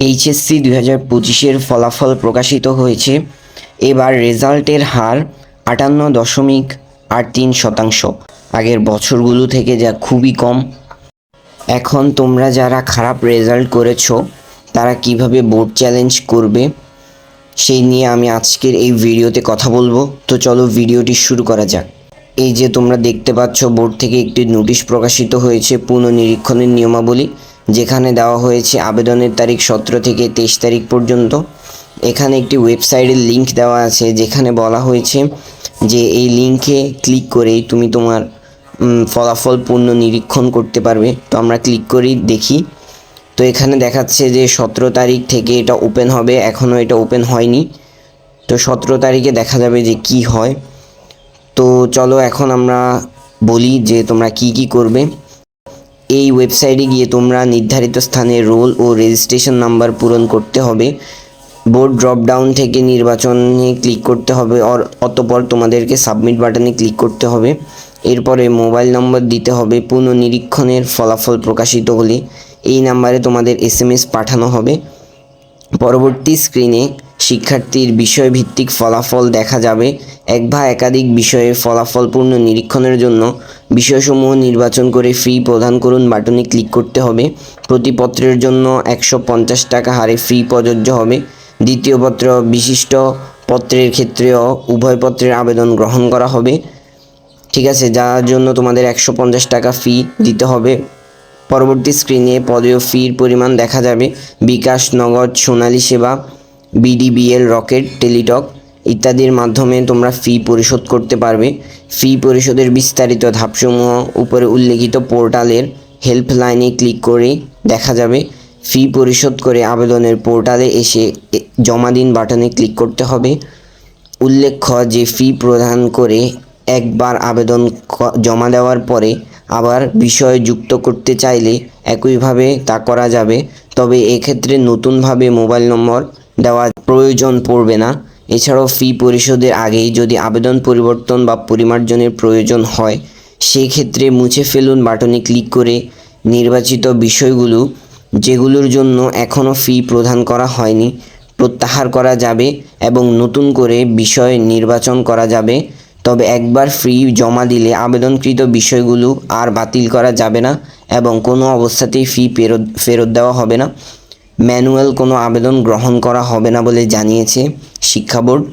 HSC দুই হাজার পঁচিশের ফলাফল প্রকাশিত হয়েছে। এবার রেজাল্টের হার আটান্ন দশমিক আট তিন শতাংশ। আগের বছরগুলো থেকে যা খুবই কম। এখন তোমরা যারা খারাপ রেজাল্ট করেছ, তারা কীভাবে বোর্ড চ্যালেঞ্জ করবে, সেই নিয়ে আমি আজকের এই ভিডিওতে কথা বলব। তো চলো ভিডিওটি শুরু করা যাক। এই যে তোমরা দেখতে পাচ্ছ, বোর্ড থেকে একটি নোটিশ প্রকাশিত হয়েছে পুনঃনিরীক্ষণের নিয়মাবলী। যেখানে দেওয়া হয়েছে আবেদনের তারিখ সতেরো থেকে তেইশ তারিখ পর্যন্ত। এখানে একটি ওয়েবসাইটের লিংক দেওয়া আছে, যেখানে বলা হয়েছে যে এই লিঙ্কে ক্লিক করেই তুমি তোমার ফলাফল পূর্ণ নিরীক্ষণ করতে পারবে। তো আমরা ক্লিক করি, দেখি। তো এখানে দেখাচ্ছে যে সতেরো তারিখ থেকে এটা ওপেন হবে এখনও এটা ওপেন হয়নি। তো সতেরো তারিখে দেখা যাবে যে কি হয়। তো চলো এখন আমরা বলি যে তোমরা কি কি করবে। এই ওয়েবসাইটে গিয়ে তোমরা নির্ধারিত স্থানে রোল ও রেজিস্ট্রেশন নাম্বার পূরণ করতে হবে। বোর্ড ড্রপ ডাউন থেকে নির্বাচনে ক্লিক করতে হবে অর অতপর তোমাদেরকে সাবমিট বাটনে ক্লিক করতে হবে। এরপরে মোবাইল নম্বর দিতে হবে। পুনঃনিরীক্ষণের ফলাফল প্রকাশিত হলে এই নাম্বারে তোমাদের এসএমএস পাঠানো হবে। পরবর্তী স্ক্রিনে শিক্ষার্থীর বিষয়ভিত্তিক ফলাফল দেখা যাবে। এক বা একাধিক বিষয়ে ফলাফলপূর্ণ নিরীক্ষণের জন্য বিষয়সমূহ নির্বাচন করে ফি প্রদান করুন বাটনে ক্লিক করতে হবে। প্রতি পত্রের জন্য একশো পঞ্চাশ টাকা হারে ফি প্রযোজ্য হবে। দ্বিতীয় পত্র, বিশিষ্ট পত্রের ক্ষেত্রেও উভয় পত্রের আবেদন গ্রহণ করা হবে। ঠিক আছে, যার জন্য তোমাদের একশো পঞ্চাশ টাকা ফি দিতে হবে। পরবর্তী স্ক্রিনে পদীয় ফির পরিমাণ দেখা যাবে। বিকাশ, নগদ, সোনালী সেবা বিডিবিএল রকেট টেলিটক ইত্যাদির মাধ্যমে তোমরা ফি পরিশোধ করতে পারবে। ফি পরিশোধের বিস্তারিত ধাপসমূহ উপরে উল্লেখিত পোর্টালের হেল্পলাইনে ক্লিক করে দেখা যাবে। ফি পরিশোধ করে আবেদনের পোর্টালে এসে জমা দিন বাটনে ক্লিক করতে হবে। উল্লেখ্য যে ফি প্রদান করে একবার আবেদন জমা দেওয়ার পরে আবার বিষয় যুক্ত করতে চাইলে একইভাবে তা করা যাবে। তবে এক্ষেত্রে নতুনভাবে মোবাইল নম্বর দেওয়ার প্রয়োজন পড়বে না। এছাড়াও ফি পরিশোধের আগেই যদি আবেদন পরিবর্তন বা পরিমার্জনের প্রয়োজন হয় সেই ক্ষেত্রে মুছে ফেলুন বাটনে ক্লিক করে নির্বাচিত বিষয়গুলো, যেগুলোর জন্য এখনও ফি প্রদান করা হয়নি, প্রত্যাহার করা যাবে এবং নতুন করে বিষয় নির্বাচন করা যাবে। তবে একবার ফ্রি জমা দিলে আবেদনকৃত বিষয়গুলো আর বাতিল করা যাবে না এবং কোনো অবস্থাতেই ফি ফেরত ফেরত দেওয়া হবে না। ম্যানুয়াল কোনো আবেদন গ্রহণ করা হবে না বলে জানিয়েছে শিক্ষা বোর্ড।